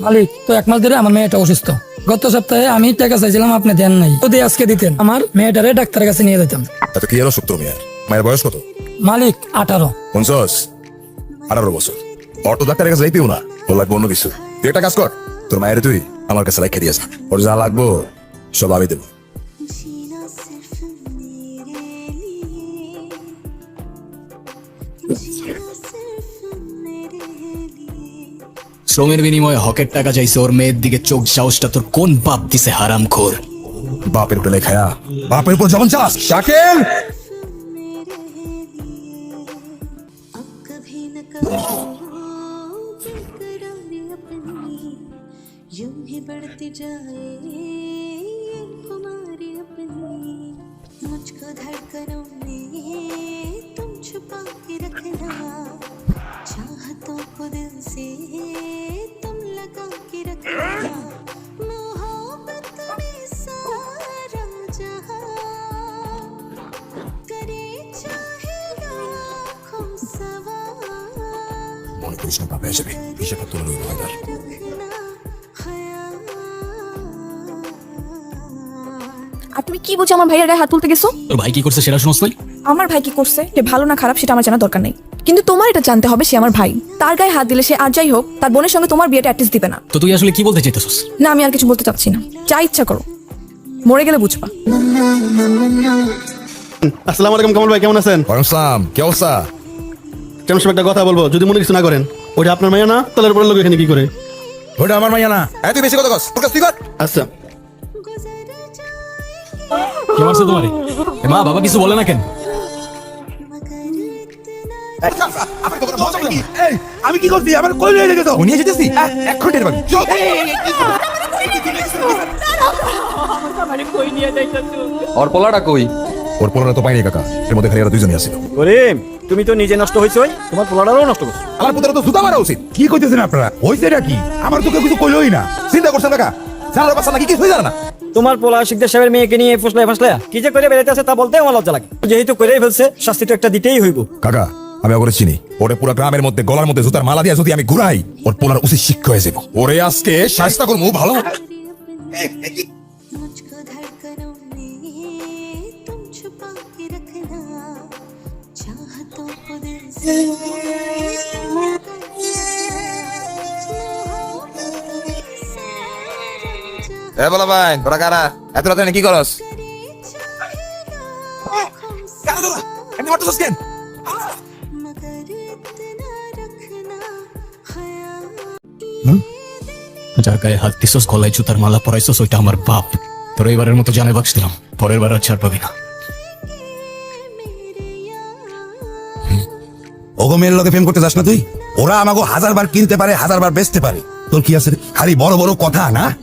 মালিক তো এক মাস ধরে আমার মেয়েটা অসুস্থ। গত সপ্তাহে আমি টাকা চাইছিলাম আপনি দেন নাই। যদি আজকে দিতেন। আমার মেয়েটারে ডাক্তারের কাছে নিয়ে যেতাম। এত কি হলো তোর মেয়ের? মায়ের বয়স কত? মালিক আঠারো। পঞ্চাশ? আঠারো বছর। অটো ডাক্তারের কাছে যাইতেও না। ওর লাগবে অন্য কিছু। তুই একটা কাজ কর। তোর মায়ের তুই আমার কাছে রাখে দিয়েছ ওর যা লাগবো সব আমি দেবো। শ্রমের বিনিময়ে হকের টাকা চাইছে ওর মেয়ের দিকে চোখ সাহসটা তোর কোন বাপ দিছে হারাম খোর বাপের উপরে লেখায়া বাপের উপর যখন চাস শাকিল अब कभी न कभी बेकरारी अपनी यूं ही बढ़ती जाए ये खुमारी अपनी मुझको धड़कनों में तुम छुपा के रखना चाहतों को दिल से কৃষ্ণ পাপে যাবে হিসাবটা তুলে আর তুমি কি বলছো আমার ভাইয়ের গায়ে হাত তুলতে গেছো? তোর ভাই কি করছে সেটা শুনোস নাই? আমার ভাই কি করছে? যে ভালো না খারাপ সেটা আমার জানা দরকার নেই। কিন্তু তোমার এটা জানতে হবে সে আমার ভাই। তার গায়ে হাত দিলে সে আর যাই হোক তার বোনের সঙ্গে তোমার বিয়েটা অ্যাটলিস্ট দিবে না। তো তুই আসলে কি বলতে চাইতেছস? না আমি আর কিছু বলতে চাচ্ছি না। যা ইচ্ছা করো। মরে গেলে বুঝবা। আসসালামু আলাইকুম কমল ভাই কেমন আছেন? ওয়ালাইকুম আসসালাম কেমন সব একটা কথা বলব যদি মনে কিছু না করেন। ওইটা আপনার মাইয়া না? তাহলে পরের লোক এখানে কি করে? ওটা আমার মাইয়া না। এ তুই বেশি কথা কস। তোর কাছ তুই কর। আচ্ছা। কে মারছে তোমারে? এ মা বাবা কিছু বলে না কেন? আমি কি করছি? আমার কই লয়ে গেছো নিয়ে যেতেছি এখন টের পাবি ওর পোলাটা কই? ওর পোলারা তো পাইনি কাকা। এর মধ্যে খালি এরা দুইজনই আসছিল ওরে তুমি তো নিজে নষ্ট হইছই? তোমার পোলাটারও নষ্ট করছ। আমার পুত্র তো জুতা মারা উচিত। কি কইতেছেন আপনারা? হইছেটা কি? আমার তো কেউ কিছু কইলই না। চিন্তা করছেন কাকা? জানার বাচ্চা নাকি কি হয়ে জানা না। তোমার পোলা শিকদার সাহেবের মেয়েকে নিয়ে ফুসলাই ফাসলায়া কি যে করে বেড়াইতে আছে তা বলতে আমার লজ্জা লাগে। যেহেতু করেই ফেলছে শাস্তি তো একটা দিতেই হইব। কাকা আমি ওরে চিনি। ওরে পুরো গ্রামের মধ্যে গলার মধ্যে জুতার মালা দিয়া যদি আমি ঘুরাই ওর পোলার উচিত শিক্ষা হয়ে যাব ওরে আজকে শাস্তা করব ভালো? এ বলা ভাই তোরা কারা? এত রাতে কি করস? যার গায়ে হাত মালা পরাইছো ওইটা আমার বাপ। তোর এবারের মতো জানে বাক্স দিলাম পরের বার আর ছাড় পাবি না। ওগো মেয়ের লোকে প্রেম করতে যাস না তুই? ওরা আমাকে হাজার বার কিনতে পারে হাজার বার বেচতে পারে। তোর কি আছে? খালি বড় বড় কথা না?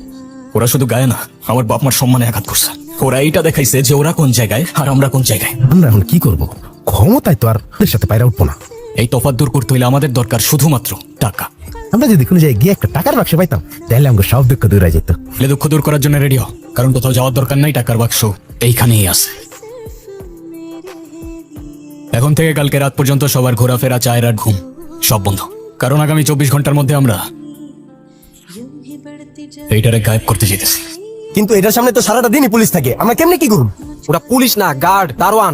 ওরা শুধু গায়ে না আমার বাপ মার সম্মানে আঘাত করছে। ওরা এইটা দেখাইছে যে ওরা কোন জায়গায় আর আমরা কোন জায়গায়। আমরা এখন কি করব? ক্ষমতায় তো আর ওদের সাথে পায়রা উঠবো না। এই তফাৎ দূর করতে হইলে আমাদের দরকার শুধুমাত্র টাকা। আমরা যদি কোনো জায়গায় গিয়ে একটা টাকার বাক্স পাইতাম তাহলে আমাকে সব দুঃখ দূরে যেত। এলে দুঃখ দূর করার জন্য রেডি হ। কারণ কোথাও যাওয়ার দরকার নাই টাকার বাক্স এইখানেই আছে। এখন থেকে কালকে রাত পর্যন্ত সবার ঘোরাফেরা, চায়ের আর ঘুম সব বন্ধ। কারণ আগামী চব্বিশ ঘণ্টার মধ্যে আমরা এইটারে গায়েব করতে যেতেছি। কিন্তু এটার সামনে তো সারাটা দিনই পুলিশ থাকে। আমরা কেমনি কি করুন ওটা পুলিশ না, গার্ড, দারোয়ান।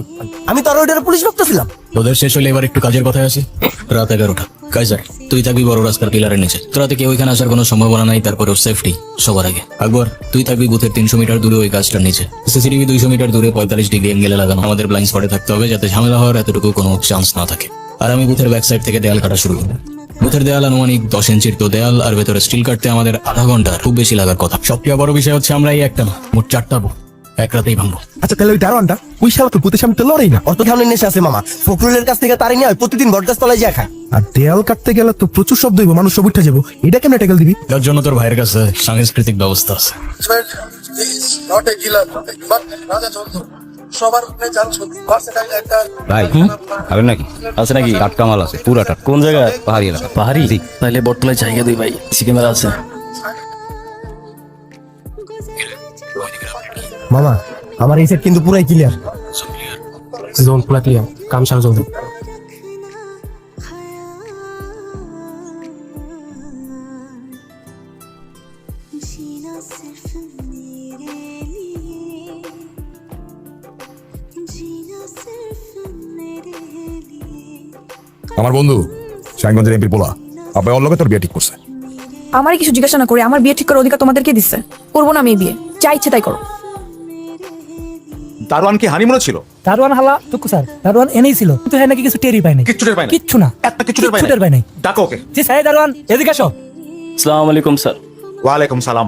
আমি তো আরও এটার পুলিশ ভাবতেছিলাম। তোদের শেষ হলে এবার একটু কাজের কথায় আসি। রাত এগারোটা। কাইজার, তুই থাকবি বড় রাস্তার পিলারের নিচে। তোরা থেকে ওইখানে আসার কোনো সম্ভাবনা নাই তারপরে সেফটি সবার আগে। আকবর, তুই থাকবি বুথের তিনশো মিটার দূরে ওই গাছটার নিচে। সিসিটিভি দুইশো মিটার দূরে পঁয়তাল্লিশ ডিগ্রি এঙ্গেলে লাগানো আমাদের ব্লাইন্ড স্পটে থাকতে হবে, যাতে ঝামেলা হওয়ার এতটুকু কোনো চান্স না থাকে। আর আমি বুথের ব্যাক সাইড থেকে দেয়াল কাটা শুরু করব। বুথের দেয়াল আনুমানিক দশ ইঞ্চির তো দেয়াল, আর ভেতরে স্টিল কাটতে আমাদের আধা ঘণ্টা খুব বেশি লাগার কথা। সবচেয়ে বড় বিষয় হচ্ছে আমরা এই একটা মোট চারটা বুথ। এক রাতেই ভাঙবো। আচ্ছা তাহলে ওই দারোয়ানটা ওই শালা তো সামনে তো লড়াই না। অত সামনে নেশা আছে মামা। ফখরুলের কাছ থেকে তারে নিয়ে প্রতিদিন বটগাছ তলায় যা খায় আর দেয়াল কাটতে গেলে তো প্রচুর শব্দ হইব মানুষ সব উঠে যাব। এটা কেমনে টেকেল দিবি? যার জন্য তোর ভাইয়ের কাছে সাংস্কৃতিক ব্যবস্থা আছে। ভাই খাবেন নাকি? আছে নাকি? টাটকা মাল আছে পুরাটা। কোন জায়গায় পাহাড়ি এলাকা। পাহাড়ি? তাহলে বটতলায় জায়গা দিই ভাই সি আছে। মামা আমার এই সেট কিন্তু পুরাই ক্লিয়ার জোন পুরা ক্লিয়ার কাম সার জলদি। আমার বন্ধু শাহিনগঞ্জের এমপি পোলা। আবার অন্য তোর বিয়ে ঠিক করছে। আমার কিছু জিজ্ঞাসা না করে আমার বিয়ে ঠিক করার অধিকার তোমাদেরকে দিচ্ছে। করব না আমি বিয়ে। যা ইচ্ছে তাই করো। দারোয়ান কি হানিমুনে ছিল? দারোয়ান হালা টুকু স্যার দারোয়ান এনেই ছিল। কিন্তু হ্যাঁ নাকি কিছু টেরই পায় নাই কিচ্ছু টের পায় না? কিচ্ছু না। একটা কিচ্ছু টের পায় না? টের পায় নাই ডাকো ওকে। জি স্যার দারোয়ান এদিকে আসো। আসসালামু আলাইকুম স্যার। ওয়ালাইকুম সালাম।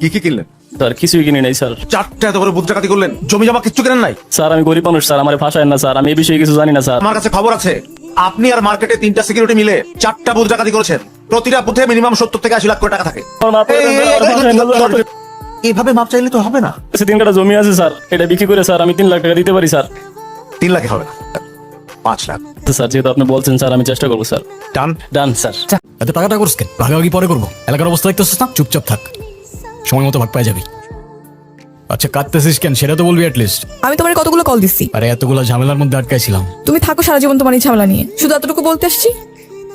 কি কি কিনলেন? স্যার কিছুই কিনি নাই স্যার। চারটা এত বড় বুদ্ধ ডাকাতি করলেন। জমি জমা কিচ্ছু কেনেন নাই? স্যার আমি গরিব মানুষ স্যার আমার ভাষায় না স্যার। আমি এই বিষয়ে কিছু জানি না স্যার। আমার কাছে খবর আছে। আপনি আর মার্কেটে তিনটা সিকিউরিটি মিলে চারটা বুথ ডাকাতি করেছেন। প্রতিটা বুথে মিনিমাম সত্তর থেকে আশি লাখ করে টাকা থাকে। আমার মাপ চাইলে তো হবে না। কাছে তিন কাটা জমি আছে স্যার। এটা বিক্রি করে স্যার আমি তিন লাখ টাকা দিতে পারি স্যার। তিন লাখে হবে না। পাঁচ লাখ। তো স্যার যেহেতু আপনি বলছেন স্যার আমি চেষ্টা করব স্যার। ডান। Done sir. এত টাকাটা করছ কেন? ভাগাভাগি পরে করব। এলাকার অবস্থা দেখতেছিস না? চুপচাপ থাক। সময় মতো ভাগ পাই যাবি। আচ্ছা কাঁদতেছিস কেন? সেটা তো বলবি লিস্ট আমি তোমার কতগুলো কল দিচ্ছি আরে এতগুলো ঝামেলার মধ্যে আটকাইছিলাম। তুমি থাকো সারা জীবন তোমার এই ঝামেলা নিয়ে। শুধু এতটুকু বলতে আসছি?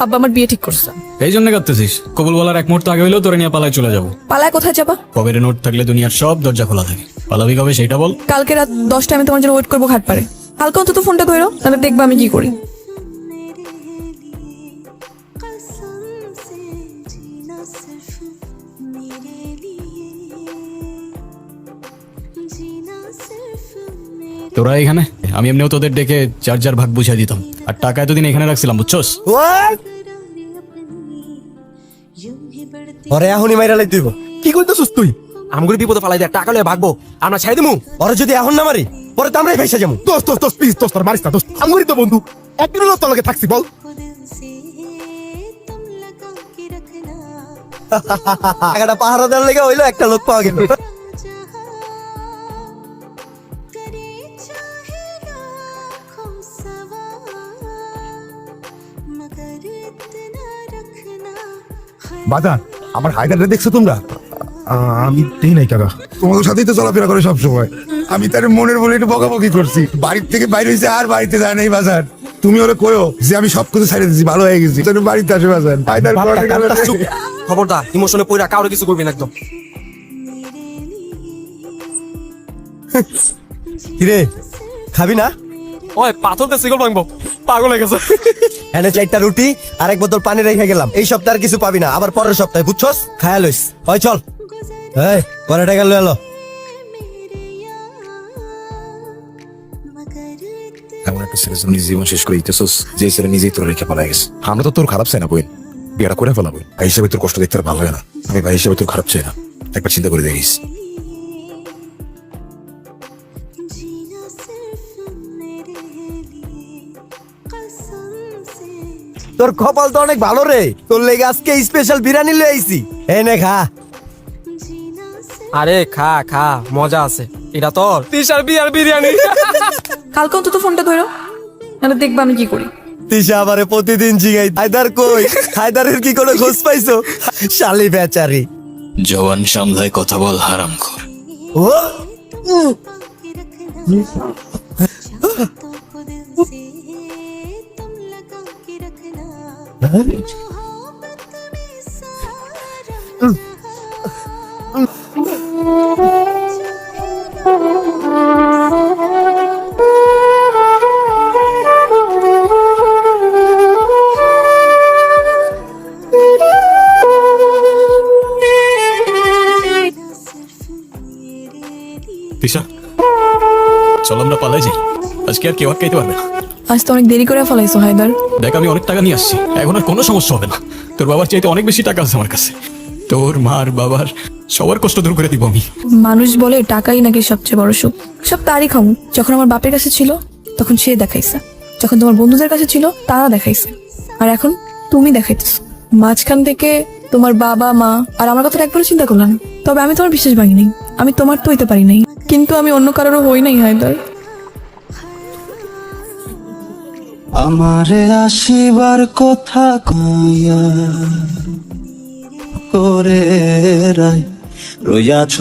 আব্বা আমার বিয়ে ঠিক করছে। এই জন্য কাঁদতেছিস? কবুল বলার এক মুহূর্ত আগে হইলেও তোরে নিয়ে পালায় চলে যাব। পালায় কোথায় যাবা? কবের নোট থাকলে দুনিয়ার সব দরজা খোলা থাকে। পালাবি কবে সেটা বল। কালকে রাত আমি তোমার জন্য ওয়েট করব ঘাট পারে অন্তত ফোনটা ধরো তাহলে দেখবা আমি কি করি। তোরা এখানে? আমি এমনিও তোদের ডেকে চার্জার ভাগ বুঝিয়ে দিতাম। আর টাকা এতদিন এখানে রাখছিলাম বুঝছস? পরে এখনই মাইরা লাই দিব কি কইতেছিস তুই? আমগুলি বিপদে ফালাই দে টাকা লয়ে ভাগবো। আমরা ছেড়ে দিমু। ওরে যদি এখন না মারি পরে তো আমরাই ভাইসা যাব দোস্ত দোস্ত প্লিজ দোস্ত মারিস না দোস্ত। আমগুলি তো বন্ধু একদিনও দোস্ত লাগে থাকছি বল। টাকাটা পাহারা দেওয়ার লেগে হইল একটা লোক পাওয়া গেল। বাজার আমার হায়দারটা দেখছ তোমরা? আমি দেই নাই কাকা। তোমাদের সাথেই তো চলাফেরা করে সবসময়। আমি তার মনের বলে একটু বকাবকি করছি। বাড়ির থেকে বাইরে হয়েছে আর বাড়িতে যায় নাই বাজার। তুমি ওরা কয়ো যে আমি সব কিছু ছেড়ে দিছি ভালো হয়ে গেছি। তোর বাড়িতে আসে বাজার। হায়দার খবরদার ইমোশনে পড়া কারও কিছু করবি না একদম। কিরে খাবি না? ওই সিগল ভাঙবো। পাগল হয়ে গেছে। চারটা রুটি আর এক বোতল পানি রেখে গেলাম। এই সপ্তাহে আর কিছু পাবি না আবার পরের সপ্তাহে বুঝছস? খায়া লইস। হয় চল। এলো জীবন শেষ নিজেই তোর রেখে আমরা তো তোর খারাপ চাই না বইন। বিয়েটা করে ভাই হিসাবে তোর কষ্ট দেখতে ভালো হয় না। আমি ভাই হিসেবে তোর খারাপ চাই না। একবার চিন্তা করে দেখিস। তোর কপাল তো অনেক ভালো রে। তোর লেগে আজকে স্পেশাল বিরিয়ানি লয়ে আইছি। এনে খা। আরে খা খা মজা আছে। এটা তোর। তিশার বিয়ার বিরিয়ানি। কালকে তো ফোনটা ধরো নাহলে দেখবা আমি কি করি। তিশা আবার প্রতিদিন জিগাই হায়দার কই? হায়দারের কি করে খোঁজ পাইছো? শালি বেচারি। জওয়ান সামলায় কথা বল হারাম কর ও? তিশা চল আমরা পালাই যাই আজকে আর কেউ আটকাইতে পারবে না আজ তো অনেক দেরি করে ফেলাইছো হায়দার। দেখ আমি অনেক টাকা নিয়ে আসছি। এখন আর কোনো সমস্যা হবে না। তোর বাবার চাইতে অনেক বেশি টাকা আছে আমার কাছে। তোর মার বাবার সবার কষ্ট দূর করে দিব আমি। মানুষ বলে টাকাই নাকি সবচেয়ে বড় সুখ। সব তারই খাম। যখন আমার বাপের কাছে ছিল তখন সে দেখাইছে। যখন তোমার বন্ধুদের কাছে ছিল তারা দেখাইছে। আর এখন তুমি দেখাইতেছ। মাঝখান থেকে তোমার বাবা মা আর আমার কথা একবারও চিন্তা করলাম তবে আমি তোমার বিশ্বাস ভাঙি নাই আমি তোমার তো হইতে পারি নাই। কিন্তু আমি অন্য কারোরও হই নাই হায়দার। আমারে আসিবার কথা কইয়া করে রাই রইয়াছ